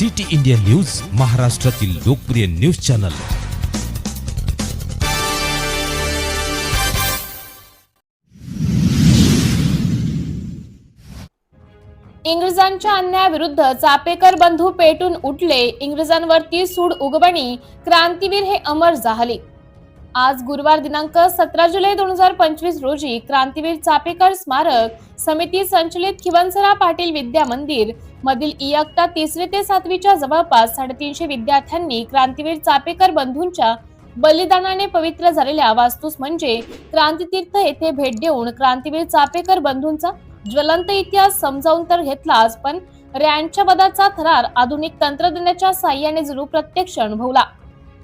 City India news महाराष्ट्रातील लोकप्रिय news channel. इंग्रजांच्या अन्यायाविरुद्ध चापेकर बंधू पेटून उठले. इंग्रजांवरती सूड उगवणी क्रांतीवीर हे अमर झाले आज गुरुवार दिनांक सतरा जुलै दोन हजार पंचवीस रोजी क्रांतीवीर चापेकर स्मारक समिती संचलित खिवनसरा पाटील विद्या मंदिर मधील इयत्ता तिसरी ते सातवीच्या जवळपास साडेतीनशे विद्यार्थ्यांनी क्रांतीवीर चापेकर बंधूंच्या बलिदानाने पवित्र झालेल्या वास्तूस म्हणजे क्रांतीतीर्थ येथे भेट देऊन क्रांतीवीर चापेकर बंधूंचा ज्वलंत इतिहास समजावून तर घेतलाच पण रॅनच्या वदाचा थरार आधुनिक तंत्रज्ञानाच्या साह्याने जरूर प्रत्यक्ष अनुभवला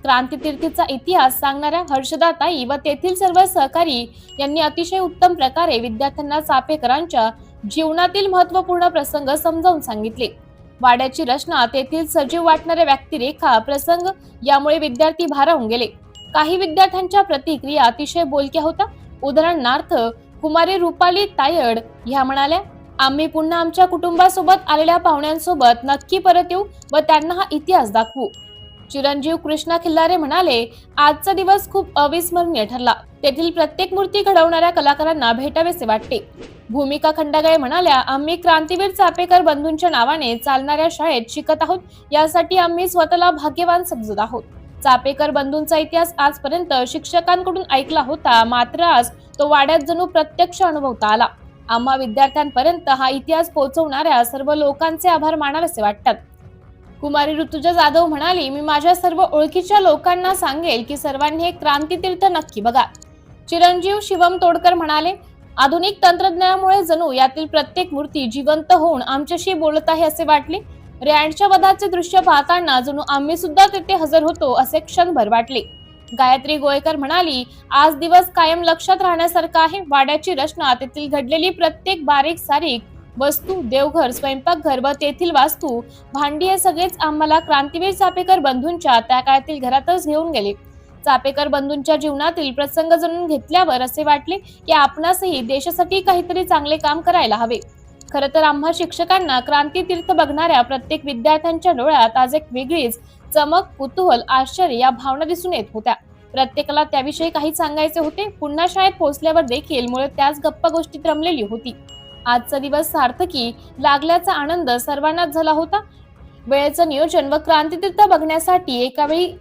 क्रांतीतीर्थीचा इतिहास सांगणाऱ्या हर्षदाताई व तेथील सर्व सहकारी यांनी अतिशय उत्तम प्रकारे विद्यार्थ्यांना चापेकरांच्या जीवनातील महत्त्वपूर्ण प्रसंग समजावून सांगितले. वाड्याची रचना तेथील सजीव वाटणाऱ्या व्यक्तिरेखा प्रसंग यामुळे विद्यार्थी भारावून गेले. काही विद्यार्थ्यांच्या प्रतिक्रिया अतिशय बोलक्या होत्या. उदाहरणार्थ कुमारी रुपाली तायड ह्या म्हणाल्या आम्ही पुन्हा आमच्या कुटुंबासोबत आलेल्या पाहुण्यांसोबत नक्की परत येऊ व त्यांना हा इतिहास दाखवू. चिरंजीव कृष्णा खिल्लारे म्हणाले आजचा दिवस खूप अविस्मरणीय ठरला. तेथील प्रत्येक मूर्ती घडवणाऱ्या कलाकारांना भेटावेसे वाटते. भूमिका खंडागळे म्हणाल्या आम्ही क्रांतीवीर चापेकर बंधूंच्या नावाने चालणाऱ्या शाळेत शिकत आहोत. यासाठी आम्ही स्वतःला भाग्यवान समजत आहोत. चापेकर बंधूंचा इतिहास आजपर्यंत शिक्षकांकडून ऐकला होता. मात्र आज तो वाड्यात जणू प्रत्यक्ष अनुभवता आला. आम्हा विद्यार्थ्यांपर्यंत हा इतिहास पोहोचवणाऱ्या सर्व लोकांचे आभार मानावेसे वाटतात. कुमारी ऋतुजा जाधव म्हणाली मी माझ्या सर्व ओळखीच्या लोकांना सांगेल की सर्वांनी हे क्रांतीतीर्थ नक्की बघा. चिरंजीव शिवम तोडकर म्हणाले आधुनिक तंत्रज्ञानामुळे जणू यातील प्रत्येक मूर्ती जिवंत होऊन आमच्याशी बोलत आहे असे वाटले. रँडच्या वधाचे दृश्य पाहताना जणू आम्ही सुद्धा तेथे हजर होतो असे क्षणभर वाटले. गायत्री गोयकर म्हणाली आज दिवस कायम लक्षात राहण्यासारखा आहे. वाड्याची रचना तेथील घडलेली प्रत्येक बारीक सारीक वस्तू देवघर स्वयंपाकघर व तेथील वास्तू भांडी हे सगळेच आम्हाला क्रांतीवीर चापेकर बंधूंच्या त्या काळातील घरातच घेऊन गेले. चापेकर बंधूंच्या जीवनातील प्रसंग जाणून घेतल्यावर असे वाटले की आपणासही देशासाठी काहीतरी चांगले काम करायला हवे. खरं तर आम्हा शिक्षकांना क्रांतीतीर्थ बघणाऱ्या प्रत्येक विद्यार्थ्यांच्या डोळ्यात आज एक वेगळीच चमक कुतूहल आश्चर्य या भावना दिसून येत होत्या. प्रत्येकाला त्याविषयी काही सांगायचे होते पुन्हा शाळेत पोहोचल्यावर देखील मुळे त्याच गप्पा गोष्टीत रमलेली होती. आजचा दिवस सार्थकी लागल्याचा आनंद सर्वांनाच झाला होता. वेळेचं नियोजन व क्रांतीतीर्थ बघण्यासाठी एकावेळी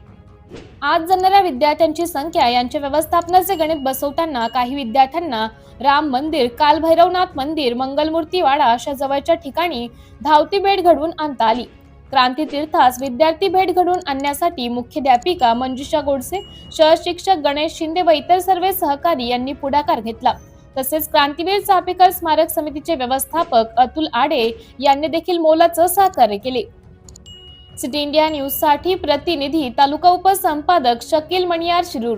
आज जाणाऱ्या विद्यार्थ्यांची संख्या यांच्या व्यवस्थापनाचे गणित बसवताना काही विद्यार्थ्यांना राम मंदिर कालभैरवनाथ मंदिर मंगलमूर्ती वाडा अशा जवळच्या ठिकाणी धावती भेट घडवून आणता आली. क्रांतीतीर्थास विद्यार्थी भेट घडवून आणण्यासाठी मुख्याध्यापिका मंजुषा गोडसे सहशिक्षक गणेश शिंदे व इतर सर्व सहकारी यांनी पुढाकार घेतला. तसेच क्रांतीवीर चापेकर स्मारक समितीचे व्यवस्थापक अतुल आडे यांनी देखील मोलाचं सहकार्य केले. सिटी इंडिया न्यूजसाठी प्रतिनिधी तालुका उपसंपादक शकील मणियार शिरूर.